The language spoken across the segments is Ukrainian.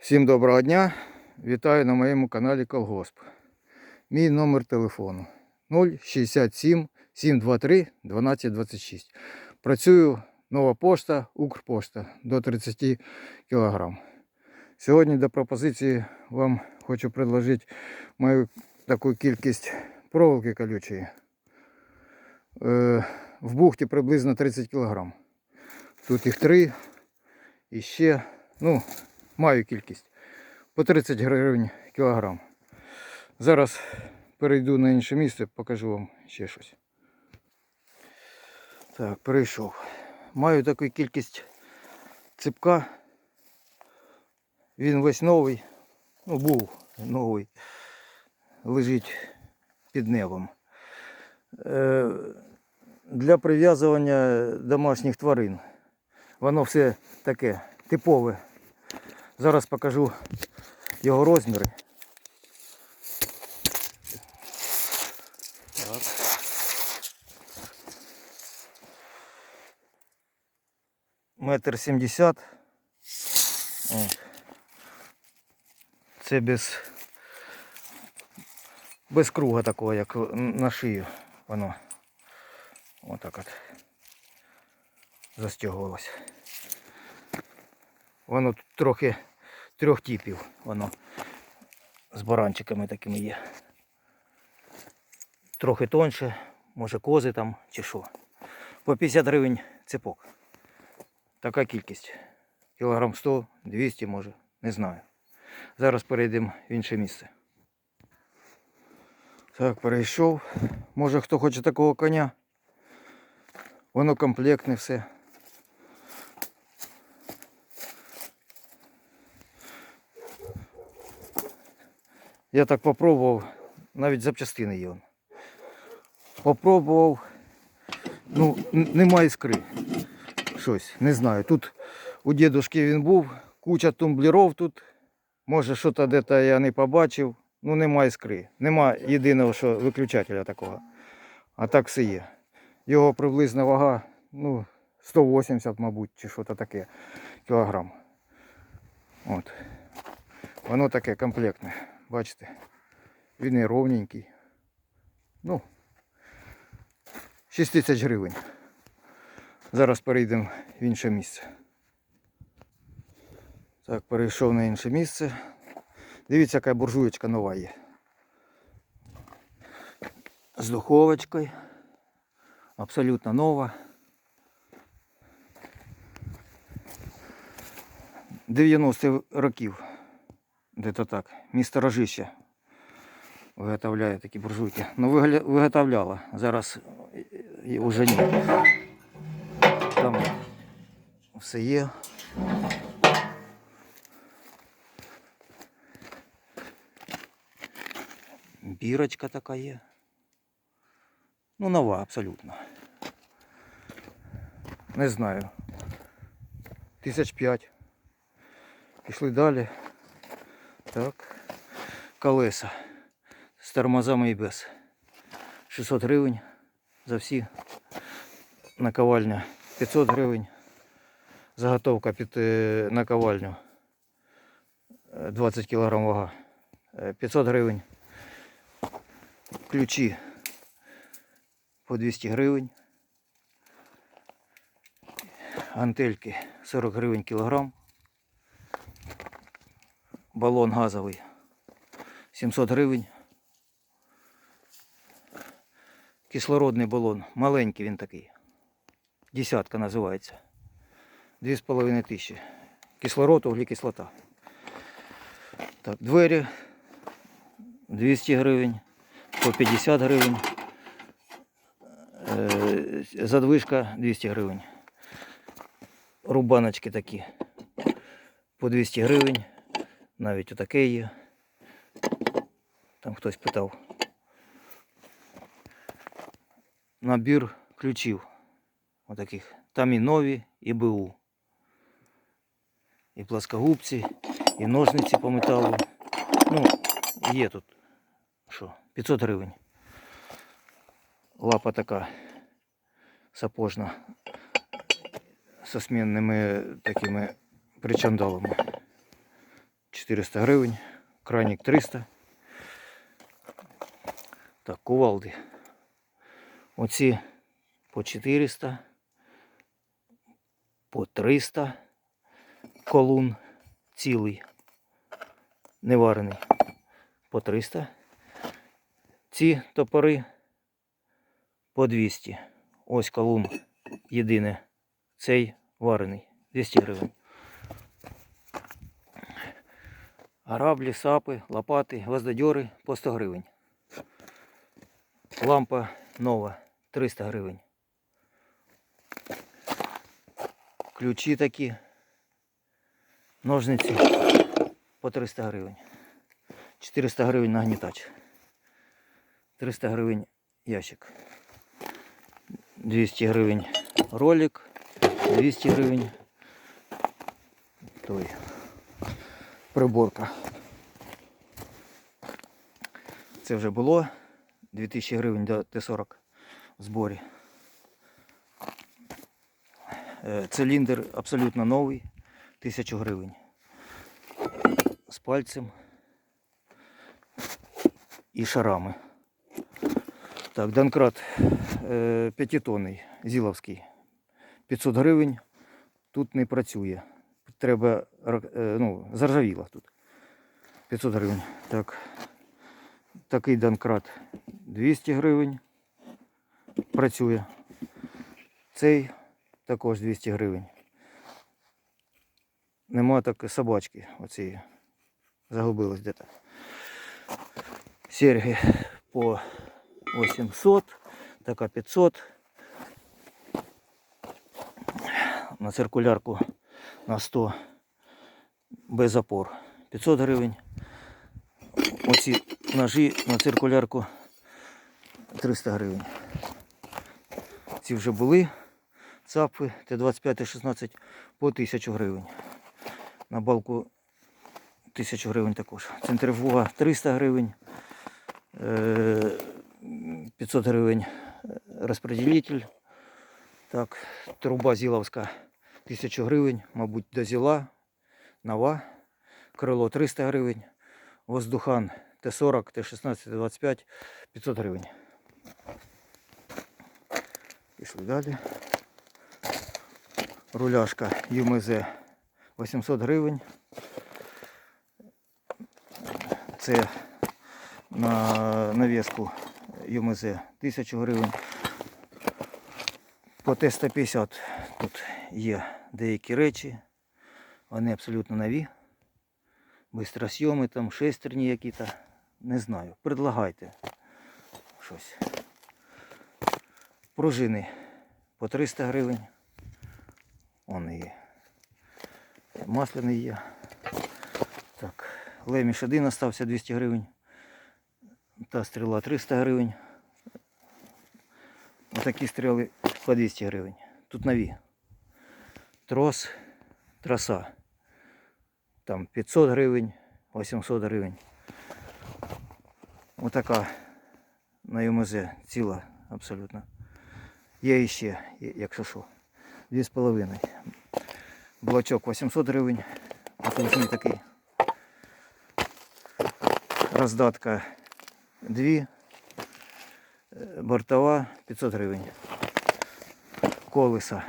Всім доброго дня! Вітаю на моєму каналі Колгосп. Мій номер телефону 067 723 1226. Працюю нова пошта, Укрпошта до 30 кг. Сьогодні до пропозиції вам хочу предложити мою таку кількість проволоки колючої. Е, в бухті приблизно 30 кг. Тут їх три. І ще, ну, маю кількість. По 30 гривень кілограм. Зараз перейду на інше місце, покажу вам ще щось. Так, перейшов. Маю таку кількість ципка. Він весь новий. Ну, був новий. Лежить під небом. Е, для прив'язування домашніх тварин. Воно все таке типове. Зараз покажу його розміри. Так. Метр сімдесят. Це без, без круга такого, як на шию воно. Отак от застягувалось. Воно тут трохи трьох типів. Воно з баранчиками такими є. Трохи тонше, може кози там чи що. По 50 гривень цепок. Така кількість. Кілограм 100, 200 може, не знаю. Зараз перейдемо в інше місце. Так, перейшов. Може хто хоче такого коня. Воно комплектне все. Я так попробував, навіть запчастини є. Попробував. Ну, н- нема іскри. Щось, не знаю. Тут у дідушки він був, куча тумблерів тут. Може, що то де-то я не побачив. Ну, нема іскри. Нема єдиного що виключателя такого. А так все є. Його приблизна вага, ну, 180, мабуть, чи що то таке кілограм. От. Воно таке комплектне. Бачите? Він і ровненький. Ну, 6 тисяч гривень. Зараз перейдемо в інше місце. Так, перейшов на інше місце. Дивіться, яка буржуєчка нова є. З духовочкою. Абсолютно нова. 90 років. Де-то так. Місто Рожище виготовляє такі буржуйки. Ну, виготовляла. Зараз вже ні. Там все є. Бірочка така є. Ну, нова абсолютно. Не знаю. Тисяч п'ять. Пішли далі. Так. Колеса. З тормозами і без. 600 гривень за всі. Наковальня 500 гривень. Заготовка під е, наковальню. Е, 20 кг вага. Е, 500 гривень. Ключі по 200 гривень. Гантельки 40 гривень кілограм. Балон газовий 700 гривень. Кислородний балон. Маленький він такий. Десятка називається. 2,5 тисячі. Кислород, углекислота. Так, двері 200 гривень, по 50 гривень. Е, Задвижка 200 гривень. Рубаночки такі. По 200 гривень. Навіть отаке є. Там хтось питав. Набір ключів. Отаких. Там і нові, і БУ. І пласкогубці, і ножниці по металу. Ну, є тут. Що? 500 гривень. Лапа така сапожна. Со смінними такими причандалами. 400 гривень. Кранік 300. Так, кувалди. Оці по 400, по 300 колун цілий, неварений, по 300. Ці топори по 200. Ось колун єдине. Цей варений. 200 гривень. Граблі, сапи, лопати, гвоздодьори по 100 гривень. Лампа нова 300 гривень. Ключі такі. Ножниці по 300 гривень. 400 гривень нагнітач. 300 гривень ящик. 200 гривень ролик. 200 гривень той приборка. Це вже було 2000 гривень до Т-40 в зборі. Е, Циліндр абсолютно новий, 1000 гривень. З пальцем і шарами. Так, Донкрат е, п'ятитонний, Зіловський. 500 гривень. Тут не працює. Треба, е, ну, заржавіло тут. 500 гривень. Так. Такий Донкрат 200 гривень. Працює. Цей також 200 гривень. Нема так собачки оцієї. Загубилась де-то. Серги по 800, така 500. На циркулярку на 100 без опор 500 гривень. Оці ножі на циркулярку 300 гривень. Ці вже були цапи Т-25 16 по 1000 гривень. На балку 1000 гривень також. Центрифуга 300 гривень. Е, 500 гривень е, розподілитель. Так, труба Зіловська 1000 гривень, мабуть, до зіла, нова. Крило 300 гривень. Воздухан Т-40, Т-16, Т-25 500 гривень. Пішли далі. Руляшка ЮМЗ 800 гривень. Це на навіску ЮМЗ 1000 гривень. По Т-150 тут є деякі речі. Вони абсолютно нові. Бистросйоми, там шестерні які-то. Не знаю. Предлагайте щось. Пружини по 300 гривень. Вони є. Масляний є. Так, леміш один остався 200 гривень. Та стріла 300 гривень. Отакі стріли по 200 гривень. Тут нові. Трос, троса. Там 500 гривень, 800 гривень. Отака на ЮМЗ ціла абсолютно. Є іще, є- якщо що. Дві з половиною. Блочок 800 гривень. Потужний такий. Роздатка 2. Е, Бортова 500 гривень. Колеса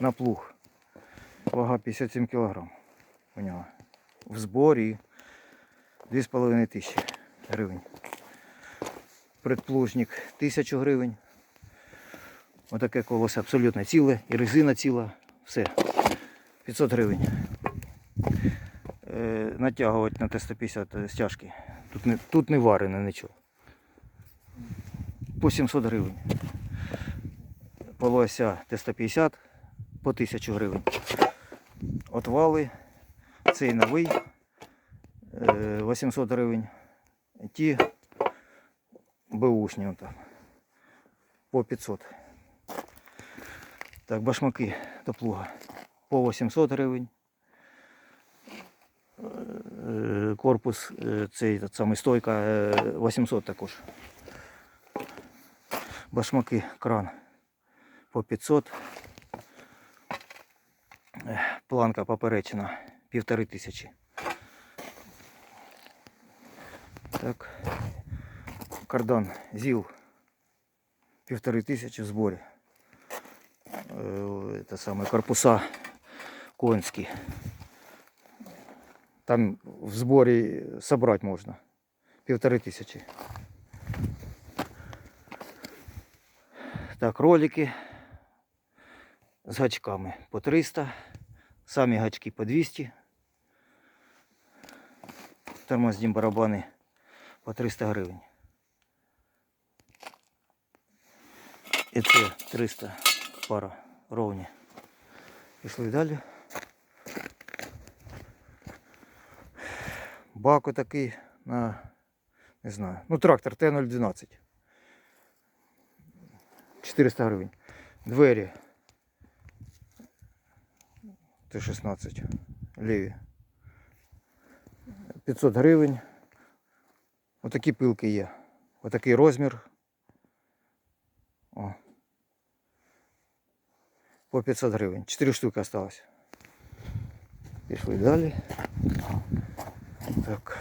на плуг. Вага 57 кг у нього. В зборі 2,5 тисячі гривень. Предплужник 1000 гривень. Отаке колесо абсолютно ціле, і резина ціла, все. 500 гривень. Е, натягувати на Т-150 стяжки. Тут не, тут не варене нічого. По 700 гривень. Полося Т-150 по 1000 гривень. Отвали. Цей новий е, 800 гривень. Ті беушні там по 500. Так, башмаки до плуга по 800 гривень. Е, Корпус, е, цей самий стойка е, 800 також. Башмаки кран по 500. Планка поперечина півтори тисячі. Так. Кардан ЗІЛ. Півтори тисячі в зборі. Е, Це саме корпуса конські. Там в зборі собрати можна. Півтори тисячі. Так, ролики з гачками по 300, самі гачки по 200. Тормозні барабани по 300 гривень. І це 300 пара ровні. Пішли далі. Бак такий на, не знаю, ну трактор Т-012. 400 гривень. Двері Т-16 ліві. 500 гривень. Отакі пилки є. Отакий розмір. О. По 500 гривень. 4 штуки осталось. Пішли далі. Так.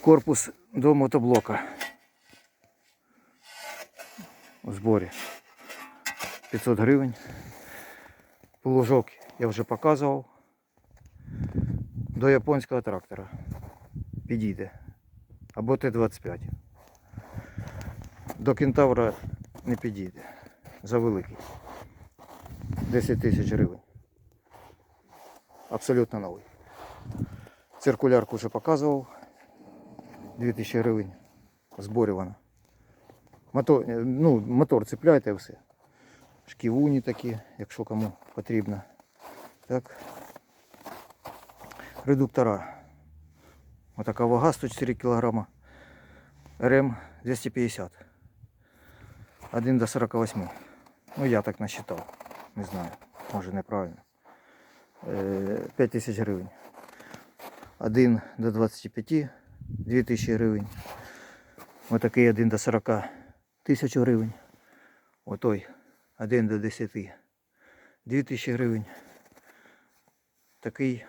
Корпус до мотоблока. У зборі. 500 гривень. Плужок я вже показував. До японського трактора. Підійде. Або Т-25. До кентавра не підійде. За великий. 10 тисяч гривень. Абсолютно новий. Циркулярку вже показував. 2000 гривень. Вона. Мотор, ну, мотор цепляйте все. Шківуні такі, якщо кому потрібно. Так. Редуктора. Отака вага 104 кг. РМ 250. 1 до 48. Ну я так насчитав. Не знаю. Може неправильно. 5 тисяч гривень. 1 до 25 2 тисячі гривень. Отакий 1 до 40 тисяч гривень. Отой 1 до 10 2 тисячі гривень. Такий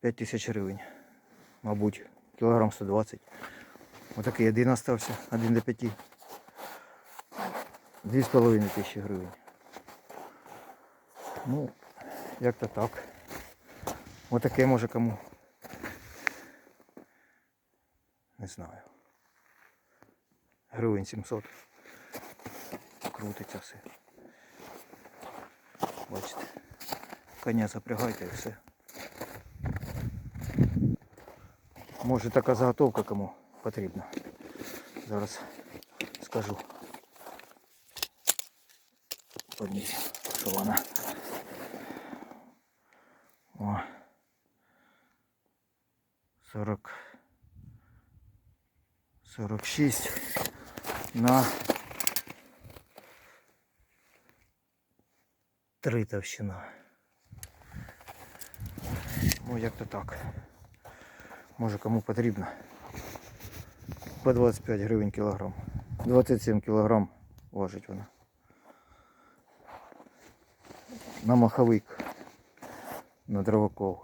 5 тисяч гривень. Мабуть, кілограм 120. Отакий один остався, 1 до 5. 2,5 тисячі гривень. Ну, як то так. Отаке може кому. Не знаю. Гривень 700. Крутиться все. Бачите. Коня запрягайте і все. Може така заготовка кому потрібна. Зараз скажу. Подивіться, що вона. О. 40. 46 на 3 товщина. Ну, як то так. Може кому потрібно. По 25 гривень кілограм. 27 кілограм важить вона. На маховик. На дровокол.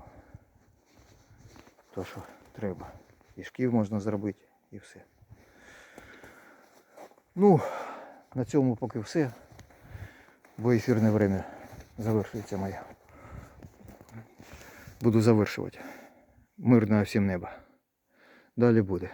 То що треба. І шків можна зробити і все. Ну, на цьому поки все. Бо ефірне время завершується моя. Буду завершувати. Мирного всім неба. Далі буде.